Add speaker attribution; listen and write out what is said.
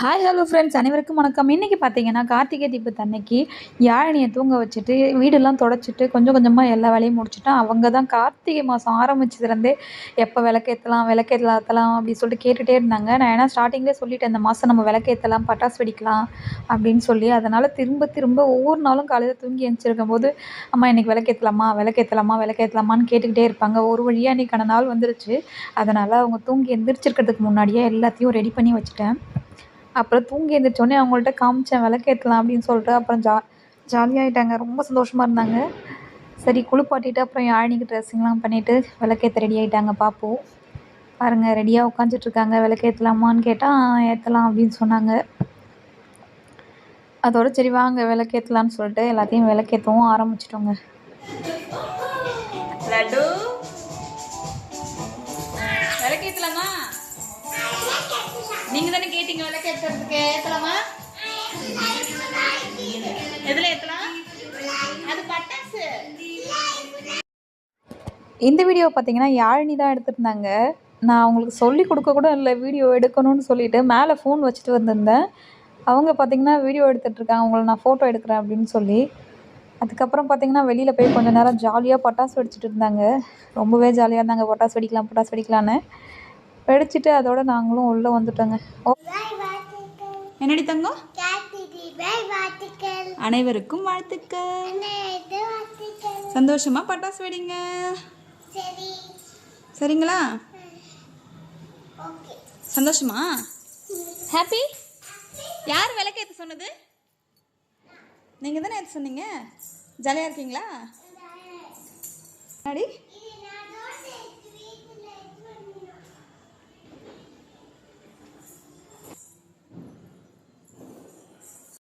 Speaker 1: Hi hello friends அனைவருக்கும் வணக்கம். இன்றைக்கி பார்த்தீங்கன்னா கார்த்திகை தீபத்து அன்னைக்கு யாழினியை தூங்க வச்சுட்டு வீடெல்லாம் தொடச்சிட்டு கொஞ்சம் கொஞ்சமாக எல்லா வேலையும் முடிச்சுட்டோம் அவங்க தான் கார்த்திகை மாதம் ஆரம்பிச்சதுலேருந்தே எப்போ விளக்கேற்றலாம் விளக்கேற்றலாம் அப்படின்னு சொல்லிட்டு கேட்டுகிட்டே இருந்தாங்க. நான் ஏன்னா ஸ்டார்டிங்லேயே சொல்லிட்டேன் இந்த மாதம் நம்ம விளக்கேற்றலாம் பட்டாசு வெடிக்கலாம் அப்படின்னு சொல்லி. அதனால் திரும்ப திரும்ப ஒவ்வொரு நாளும் காலையில் தூங்கி எழுந்திருக்கும் போது அம்மா இன்றைக்கி விளக்கேற்றலாமா விளக்கேற்றலாமா விளக்கேற்றலாமான்னு கேட்டுக்கிட்டே இருப்பாங்க. ஒரு வழியாக இன்றைக்கான நாள் வந்துருச்சு. அதனால் அவங்க தூங்கி எந்திரிச்சிருக்கிறதுக்கு முன்னாடியே எல்லாத்தையும் ரெடி பண்ணி வச்சுட்டேன். அப்புறம் தூங்கி எழுந்திரிச்சோடனே அவங்கள்ட்ட காமிச்சேன் விளக்கேற்றலாம் அப்படின்னு சொல்லிட்டு. அப்புறம் ஜா ஜாலியாகிட்டாங்க ரொம்ப சந்தோஷமாக இருந்தாங்க. சரி குளிப்பாட்டிட்டு அப்புறம் யாழினிக்கு ட்ரெஸ்ஸிங்லாம் பண்ணிவிட்டு விளக்கேற்ற ரெடி ஆகிட்டாங்க பார்ப்போம் பாருங்கள் ரெடியாக உட்காந்துட்ருக்காங்க விளக்கேற்றலாமான்னு கேட்டால் ஏற்றலாம் அப்படின்னு சொன்னாங்க. அதோட சரி வாங்க விளக்கேற்றலான்னு சொல்லிட்டு எல்லாத்தையும் விளக்கேற்றவும் ஆரம்பிச்சிட்டோங்க.
Speaker 2: லட்டு? கேட்டீங்க விளக்கேற்றுறதுக்கு ஏற்றலாமா எதுல ஏற்றலாம் அது பட்டாசு
Speaker 1: இந்த வீடியோ பார்த்தீங்கன்னா யாழினி தான் எடுத்திருந்தாங்க. நான் அவங்களுக்கு சொல்லி கொடுக்க கூட இல்லை வீடியோ எடுக்கணும்னு சொல்லிட்டு மேலே ஃபோன் வச்சுட்டு வந்திருந்தேன். அவங்க பார்த்தீங்கன்னா வீடியோ எடுத்துகிட்டு இருக்காங்க. உங்களை நான் ஃபோட்டோ எடுக்கிறேன் அப்படின்னு சொல்லி. அதுக்கப்புறம் பார்த்தீங்கன்னா வெளியில் போய் கொஞ்ச நேரம் ஜாலியாக பட்டாசு வெடிச்சிட்டு இருந்தாங்க. ரொம்பவே ஜாலியாக இருந்தாங்க. பட்டாசு வெடிக்கலாம் பட்டாசு வெடிக்கலான்னு வெடிச்சிட்டு அதோட நாங்களும் உள்ளே வந்துட்டோங்க. ஓ.
Speaker 2: என்னடி தங்கம்? அனைவருக்கும் வாழ்த்துக்கள். சந்தோஷமா பட்டாசு வெடிங்க.
Speaker 3: சரி.
Speaker 2: சரிங்களா? சந்தோஷமா? ஹாப்பி யார் விளக்கேற்ற சொன்னது? நீங்கள் தானே ஏற்ற சொன்னீங்க? ஜாலியாக இருக்கீங்களா? அடி